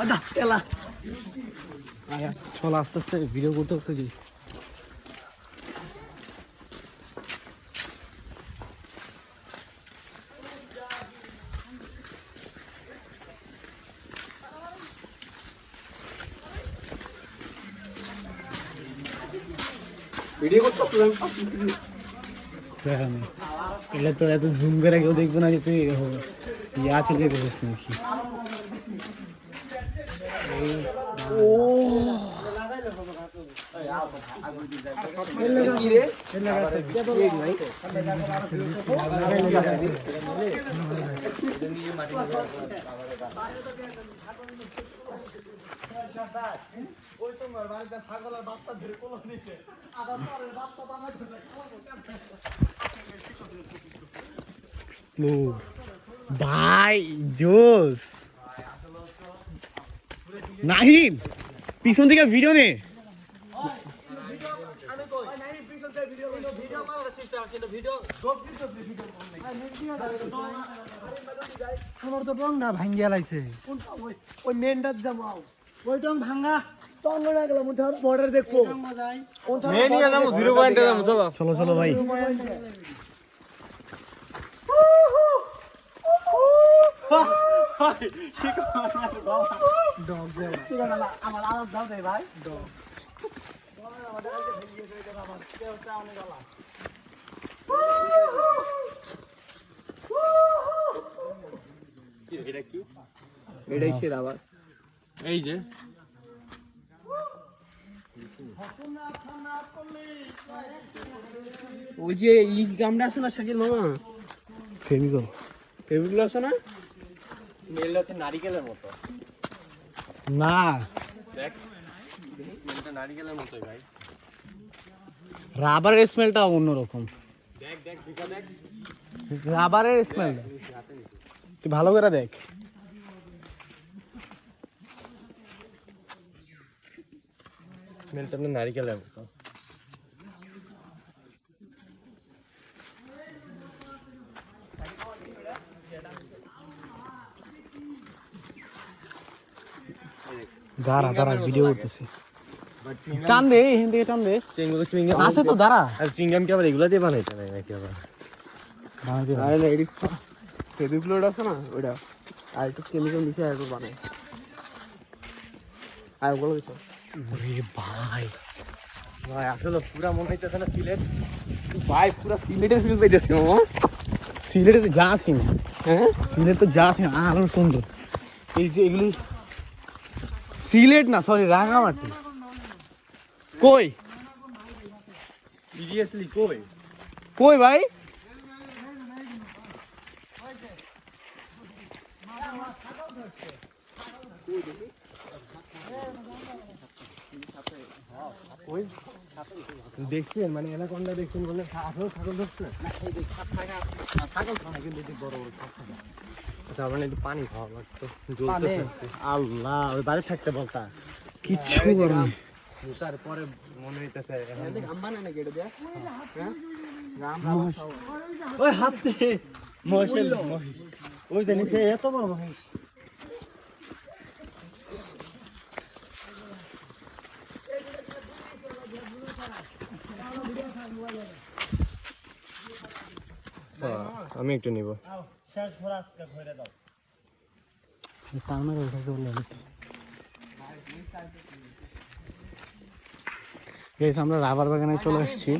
আদা তেলা চল আস্তে আস্তে ভিডিও করতে করতে যাই। ভিডিও করতেছিলাম দেখা নেই এটা তো এত জুম করে কেউ দেখবে না যে তুই হবে। ইয়া চলে গেছিস নাকি? ভাই জোস। নাহিম পিছন থেকে ভিডিও নে। আমার তো রংটা ভাঙ্গিয়া লাইছে। ওই মেনটার জামাও ওই রং ভাঙ্গা। না চলো। চলো ভাই। আমার আওয়াজ দাও দে ভাই। এটাই সেরা আবার। এই যে। ওই যে ই গামটা আছে না শাকিল মামা? ফেমিকল ফেব্রিকগুলো আছে না? মেলটা হচ্ছে নারিকেলের মতো না দেখ মেলটা নারিকেলের মতোই ভাই রাবারের স্মেলটা অন্যরকম দেখ দেখ দিকা দেখ রাবারের স্মেল তুই ভালো করে দেখ মেলটা আপনার নারিকেলের মতো দাঁড়া দাঁড়া ভিডিও করতেছি টান দে এখান থেকে টান দে। আছে তো দাঁড়া। আর চুইংগাম কি আবার এগুলা দিয়ে বানাইতে নাই নাকি আবার? আরে না আছে ওইটা। আর একটু কেমিক্যাল মিশিয়ে আর বানাই আর ওগুলো ভাই। ভাই আসলে পুরা মনে হইতেছে না সিলেট। ভাই পুরো সিলেটের ফিল পাইতেছে মামা সিলেটে তো যা সিন। হ্যাঁ? সিলেট তো যা আরও সুন্দর। এই যে এগুলি সিলেট না সরি রাঙামাটি। কই? সিরিয়াসলি কই? কই ভাই? দেখছেন মানে এনাকন্ডা দেখছেন বলে আসলে ছাগল ধরছে? ছাগল খাওয়া কিন্তু বড় বড় সাপ থাকে। আমার না একটু পানি খাওয়া লাগতো। আল্লাহ ওই বাড়ি থাকতে বলতা? কিচ্ছু তারপরে মনে হইতেছে হ্যাঁ? গাম ওই হাতে। মহেশের মহেশ ওই জানিস এত বড় মহেশ আমি একটু নিব। সামনের ওটা চলে যেত Guys, আমরা রাবার বাগানে চলে আসছি।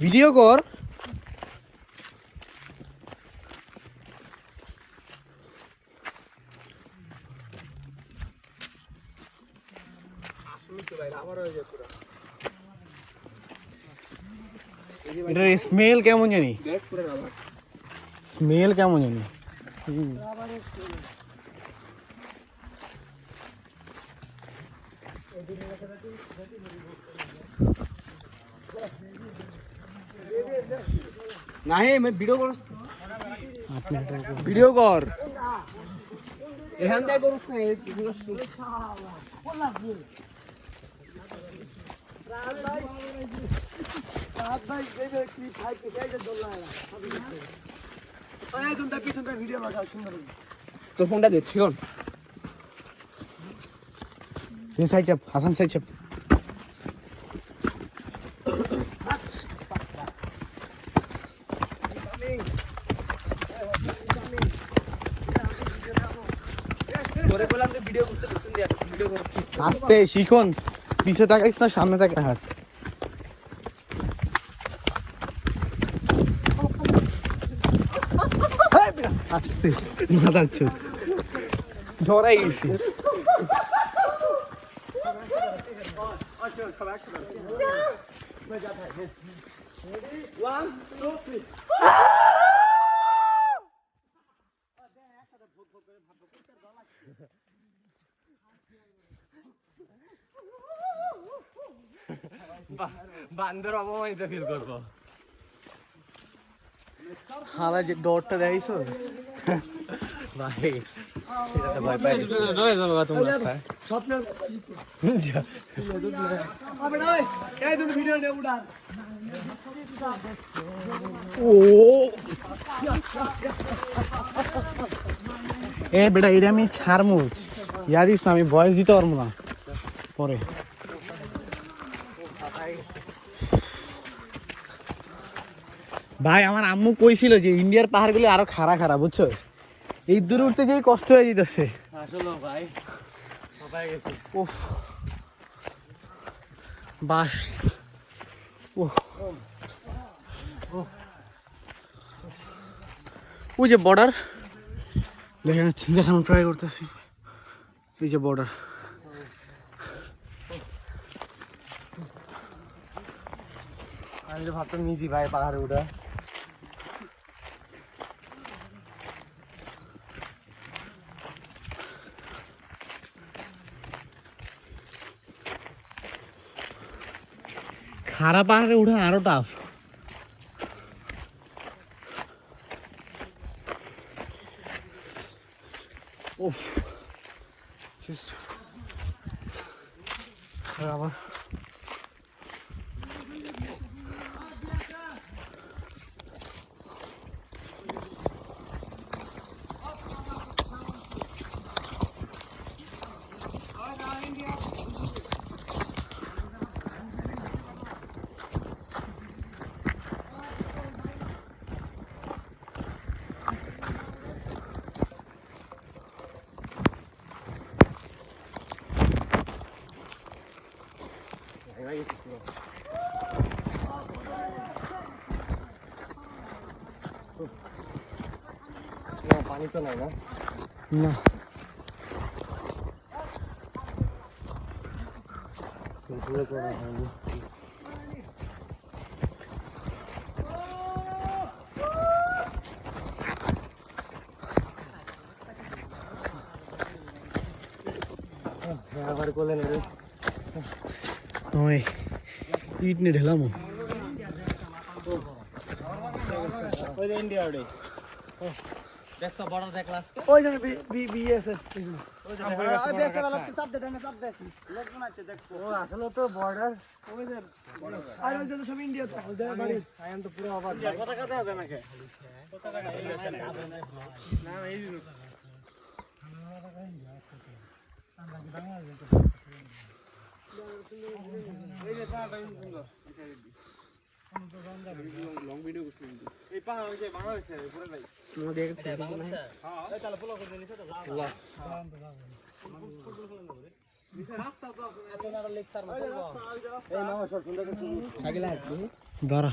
ভিডিও কর। স্মেল কেমন জানি দেখ পুরো রাবার স্মেল কেমন জানি নাই আমি ভিডিও কর ভিডিও কর এখান থেকে করছ না এগুলো এই তুমি পিছন ভিডিও লাগাও সুন্দর তোর ফোনটা দে এই সাইড চাপ হাসান সাইড চাপ। আস্তে শিখন। পিছে তাকাইস না সামনে তাকাই হাট আস্তে মাথার চোখ ধরাই গেছে। বান্দর অপমানিত ফিল করব। হালা যে ডরটা দেখাইছো? ভাই ভয় পাই। রয়ে যাব তোমরা। স্বপ্নের হবে না ওই এই তুমি ভিডিও নে উড়ান ও এ বেটা এটা আমি ছাড়মু। ইয়া দিস না, আমি ভয়েস দিতে পারব না। পরে। ভাই। আমার আম্মু কইছিল যে ইন্ডিয়ার পাহাড়গুলি আরও খাড়া খাড়া বুঝছ? এই দূরে উঠতে যেই কষ্ট হয়ে যেতেছে আসলে ভাই গেছে। উফ। বাস। উফ। ওই যে বর্ডার দেখেন দেখানো ট্রাই করতেছি। এই যে বর্ডার আমি তো ভাবতাম নিজে ভাই পাহাড়ে উঠা। খাড়া পাহাড়ে উঠা আরও টাফ উফ। Just- আবার পানি তো নাই না না ঘুরে করে আবার কোলে নেবে ওই ইট নিয়ে ঢেলাম ওই যে ইন্ডিয়া ওডে দেখছ বড় দেখলা আজকে ওই যে বিএসএফ ওই যে ওই বেসে वाला চাপ দে ডানে চাপ দে। লোক বানাচ্ছে দেখো ও আসলে তো বর্ডার ওই যে আর ওই যে সব ইন্ডিয়া তো। ওই যে বাড়ি। আই এম তো পুরো অবাক পতাকা দেওয়া যায় নাকি? পতাকা না না এই জিনিস এই পাহাড় ওই যে বাংলাদেশে পুরো নাই। আমাদের একটা ছবি নাই এই তাহলে ফলো করে নিছে তো যাও রাস্তা তো এত না লেকচার মত এই মামা সব সুন্দর করে সাইকেল হাঁটছি দাঁড়া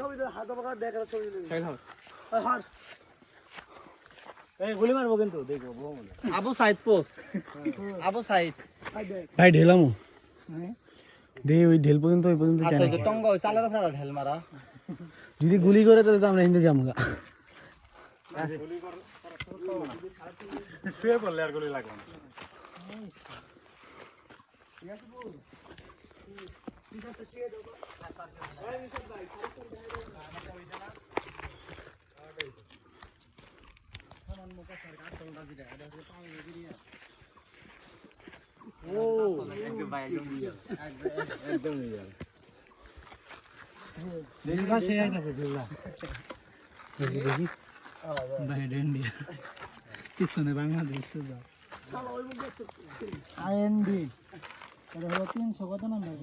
ছবি দে হাত পাকা দেখ ছবি দে সাইকেল হাঁট হার এই গুলি মারবো কিন্তু দেখো আবু সাইদ পোস্ট আবু সাইদ। আই দেখ ভাই ঢেলামো। দে ওই ঢেল পর্যন্ত ওই পর্যন্ত আচ্ছা কেন যে টঙ্গা ওই চালের উপরে ঢেল মারা। যদি গুলি করে তাহলে তো আমরা হিন্দু যাব গা। শুয়ে পড়লে আর গুলি লাগবে না একদম দেখি দেখি বাইরে ইন্ডিয়া পিছনে বাংলাদেশ আইএনডি এটা হলো তিনশো কত নম্বর